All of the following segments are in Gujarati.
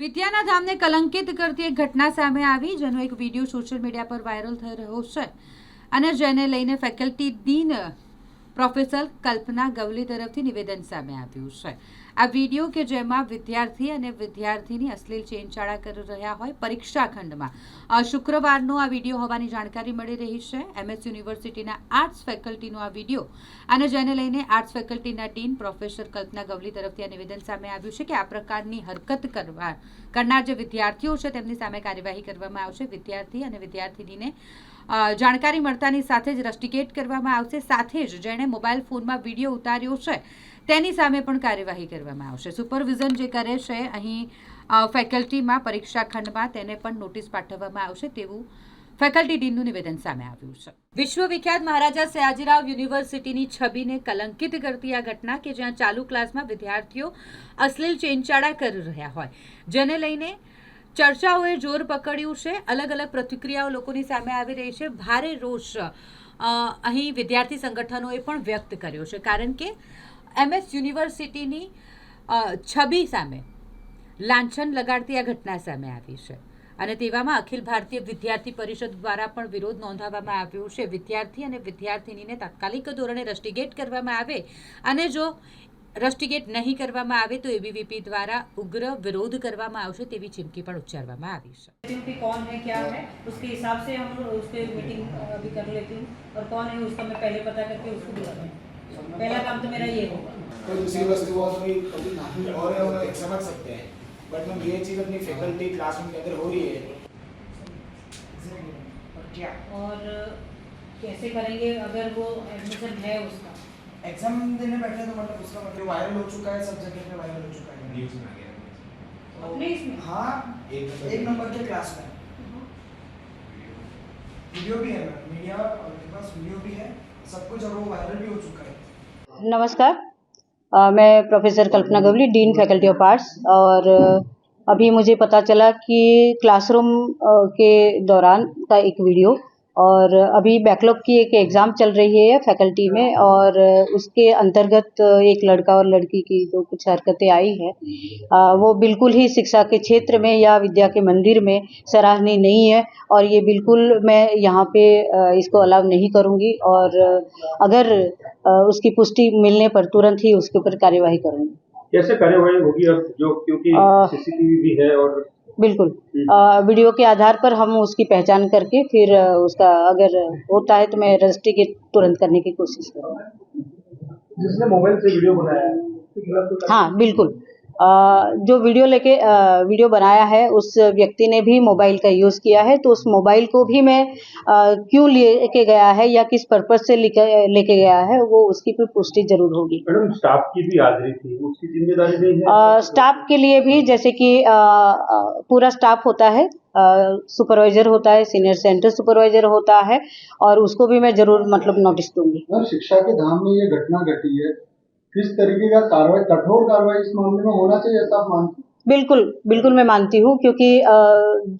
વિદ્યાના ધામને કલંકિત કરતી એક ઘટના સામે આવી, જેનો એક વીડિયો સોશિયલ મીડિયા પર વાયરલ થઈ રહ્યો છે. અને જેને લઈને faculty dean professor Kalpana Gavli તરફથી નિવેદન સામે આવ્યું છે. આ વીડિયો કે જેમાં વિદ્યાર્થી અને વિદ્યાર્થીની અશ્લીલ ચેનચાળા કરી રહ્યા હોય પરીક્ષા ખંડમાં શુક્રવારનો આ વીડિયો હોવાની જાણકારી મળી રહી છે. એમએસ યુનિવર્સિટીના આર્ટ્સ ફેકલ્ટીનો આ વીડિયો, અને જેને લઈને આર્ટ્સ ફેકલ્ટીના ડીન પ્રોફેસર કલ્પના ગવલી તરફથી આ નિવેદન સામે આવ્યું છે કે આ પ્રકારની હરકત કરવા, કરનાર જે વિદ્યાર્થીઓ છે, તેમની સામે કાર્યવાહી કરવામાં આવશે. વિદ્યાર્થી અને વિદ્યાર્થીનીને જાણકારી મળતાની સાથે જ રસ્ટિકેટ કરવામાં આવશે. સાથે જ જેણે મોબાઈલ ફોનમાં વીડિયો ઉતાર્યો છે, તેની સામે પણ કાર્યવાહી કરવામાં આવશે. સુપરવિઝન જે કરે છે, અહીં ફેકલ્ટીમાં, પરીક્ષા ખંડમાં તેને પણ નોટિસ પાઠવવામાં આવશે તેવું ફેકલ્ટી ડીનનું નિવેદન સામે આવ્યું છે. વિશ્વવિખ્યાત મહારાજા સયાજીરાવ યુનિવર્સિટીની છબીને કલંકિત કરતી આ ઘટના કે જ્યાં ચાલુ ક્લાસમાં વિદ્યાર્થીઓ અશ્લીલ ચેનચાળા કરી રહ્યા હોય, જેને લઈને ચર્ચાઓએ જોર પકડ્યું છે. અલગ અલગ પ્રતિક્રિયાઓ લોકોની સામે આવી રહી છે. ભારે રોષ અહીં વિદ્યાર્થી સંગઠનોએ પણ વ્યક્ત કર્યો છે. કારણ કે એમએસ યુનિવર્સિટીની છબી સામે લાંછન લગાડતી આ ઘટના સામે આવી છે. અને તેવામાં અખિલ ભારતીય વિદ્યાર્થી પરિષદ દ્વારા પણ વિરોધ નોંધાવવામાં આવ્યો છે. વિદ્યાર્થી અને વિદ્યાર્થિનીને તાત્કાલિક ધોરણે રસ્ટિગેટ કરવામાં આવે. અને જો રસ્ટિગેટ નહીં કરવામાં આવે તો એબીવીપી દ્વારા ઉગ્ર વિરોધ કરવામાં આવશે તેવી ચીમકી પણ ઉચ્ચારવામાં આવી છે लेती हूँ कि कौन है क्या है उसके हिसाब से हम लोग उसके मीटिंग अभी कर लेती हूँ और कौन है उसका मैं पहले पता करके उसको बुलाती हूँ पहला काम तो मेरा ये होगा कोई दूसरी वस्तु हो तो कोई और है वो एक समझ सकते हैं बट मैम ये चीज़ अपनी फैकल्टी क्लासरूम के अंदर हो रही है और क्या और कैसे करेंगे अगर वो एडमिशन है उसका एग्ज़ाम देने बैठे तो मतलब उसका मतलब वायरल हो चुका है सब जगह पे वायरल हो चुका है। न्यूज़ में आ गया तो- अपने इसमें? हाँ एक एक नंबर के क्लास में। वीडियो भी है मीडिया और मेरे पास वीडियो भी है सब कुछ और वो वायरल भी हो चुका है। नमस्कार अ, मैं professor Kalpana Gavli dean faculty of arts और अभी मुझे पता चला कि क्लासरूम के दौरान का एक वीडियो और अभी बैकलॉग की एक एग्ज़ाम चल रही है फैकल्टी में और उसके अंतर्गत एक लड़का और लड़की की जो कुछ हरकतें आई हैं वो बिल्कुल ही शिक्षा के क्षेत्र में या विद्या के मंदिर में सराहनीय नहीं है और ये बिल्कुल मैं यहाँ पे इसको अलाव नहीं करूँगी और अगर उसकी पुष्टि मिलने पर तुरंत ही उसके ऊपर कार्यवाही करूँगी। कैसे कार्यवाही होगी अब जो क्योंकि सीसीटीवी भी है और बिल्कुल। आ, वीडियो के आधार पर हम उसकी पहचान करके फिर उसका अगर होता है तो मैं रजिस्ट्री के तुरंत करने की कोशिश करूँगा। जिसने मोबाइल से वीडियो बनाया है बिल्कुल। जो वीडियो लेके वीडियो बनाया है उस व्यक्ति ने भी मोबाइल का यूज़ किया है तो उस मोबाइल को भी मैं क्यों लेके गया है या किस पर्पज़ से लेके लेके गया है वो उसकी भी पुष्टि ज़रूर होगी। मैडम स्टाफ की भी हाजिरी थी उसकी ज़िम्मेदारी नहीं है? स्टाफ के लिए भी जैसे कि पूरा स्टाफ होता है सुपरवाइजर होता है सीनियर सेंटर सुपरवाइजर होता है और उसको भी मैं ज़रूर मतलब नोटिस दूँगी। शिक्षा के धाम में ये घटना घटी है किस तरीके का कार्रवाई कठोर कार्रवाई इस मामले में होना चाहिए ऐसा आप मानते हैं? बिल्कुल बिल्कुल मैं मानती हूँ क्योंकि अ,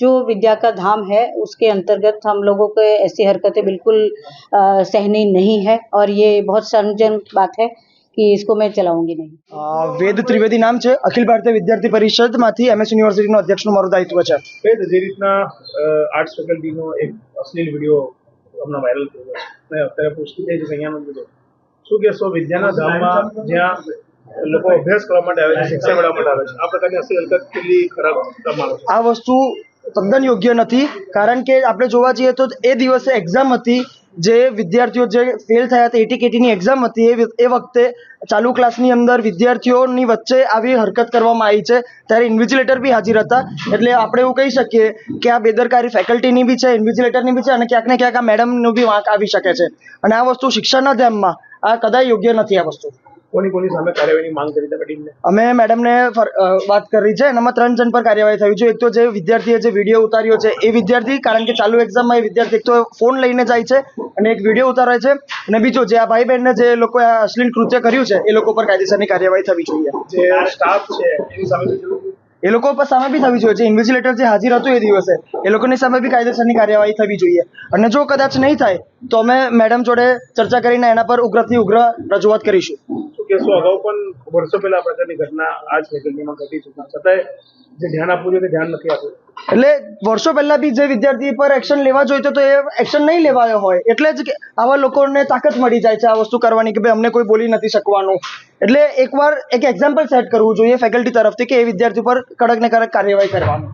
जो विद्या का धाम है उसके अंतर्गत हम लोगों को ऐसी हरकतें बिल्कुल अ, सहनीय नहीं है और ये बहुत शर्मजनक बात है कि इसको मैं चलाऊंगी नहीं અ, વેદ ત્રિવેદી નામ છે અખિલ ભારતીય વિદ્યાર્થી પરિષદમાંથી એમએસ યુનિવર્સિટીનો અધ્યક્ષનું મારું દાયિત્વ છે કઈ જે રીતના આર્ટ્સ ફેકલ્ટીનો એક અશ્લીલ વિડીયો હમણાં વાયરલ થયો છે અને અત્યારે પુષ્ટિ થઈ છે કે અહીંયા નથી શું કહેશો? વિદ્યાના ધામમાં જ્યાં લોકો અભ્યાસ કરવા માટે આવે છે શિક્ષા મેળવવા માટે આવે છે, આ પ્રકારની અસર હલકત કેટલી ખરાબ પ્રમાણ આ વસ્તુ તદ્દન યોગ્ય નથી, કારણ કે આપણે જોવા જઈએ તો એ દિવસે એક્ઝામ હતી, જે વિદ્યાર્થીઓ જે ફેલ થયા હતા એટી કેટીની એક્ઝામ હતી, એ એ વખતે ચાલુ ક્લાસની અંદર વિદ્યાર્થીઓની વચ્ચે આવી હરકત કરવામાં આવી છે. ત્યારે ઇન્વિજિલેટર બી હાજર હતા, એટલે આપણે એવું કહી શકીએ કે આ બેદરકારી ફેકલ્ટીની બી છે ઇન્વિજિલેટરની બી છે, અને ક્યાંક ને ક્યાંક આ મેડમનો બી વાંક આવી શકે છે. અને આ વસ્તુ શિક્ષણના ધ્યાનમાં આ કદાચ યોગ્ય નથી આ વસ્તુ. કોની કોની સામે કાર્યવાહીની માંગ કરી તમે ટીમને? અમે મેડમને વાત કરી છે એનામાં ત્રણ જણ પર કાર્યવાહી થઈ છે એક તો જે વિદ્યાર્થીએ જે વીડિયો ઉતાર્યો છે એ વિદ્યાર્થી કારણ કે ચાલુ એક્ઝામમાં એ વિદ્યાર્થી એક તો ફોન લઈને જાય છે અને એક વીડિયો ઉતારે છે. અને બીજો જે આ ભાઈ બહેનને જે લોકોએ આ અશ્લીલ કૃત્ય કર્યું છે એ લોકો પર કાયદેસરની કાર્યવાહી થવી જોઈએ. જે સ્ટાફ છે એની સામે એ લોકો પર સામે બી થવી જોઈએ. જે ઇન્વિજિલેટર જે હાજર હતું એ દિવસે, એ લોકોની સામે બી કાયદેસરની કાર્યવાહી થવી જોઈએ. અને જો કદાચ નહીં થાય, તો અમે મેડમ જોડે ચર્ચા કરીને એના પર ઉગ્રથી ઉગ્ર રજૂઆત કરીશું. કેસો અગાઉ પણ વર્ષો પહેલા આ પ્રકારની ઘટના આ ફેકલ્ટીમાં ઘટી છે. છતાંય જે ધ્યાન આપવું જોઈએ ધ્યાન નથી આપ્યું એટલે વર્ષો પહેલા બી જે વિદ્યાર્થી પર એક્શન લેવા જોઈતો તો એ એક્શન નહીં લેવાયો હોય. એટલે જ આવા લોકોને તાકાત મળી જાય છે આ વસ્તુ કરવાની કે ભાઈ અમને કોઈ બોલી નથી શકવાનું. એટલે એકવાર એક એક્ઝામ્પલ સેટ કરવું જોઈએ ફેકલ્ટી તરફથી કે એ વિદ્યાર્થી પર કડક ને કડક કાર્યવાહી કરવાનું.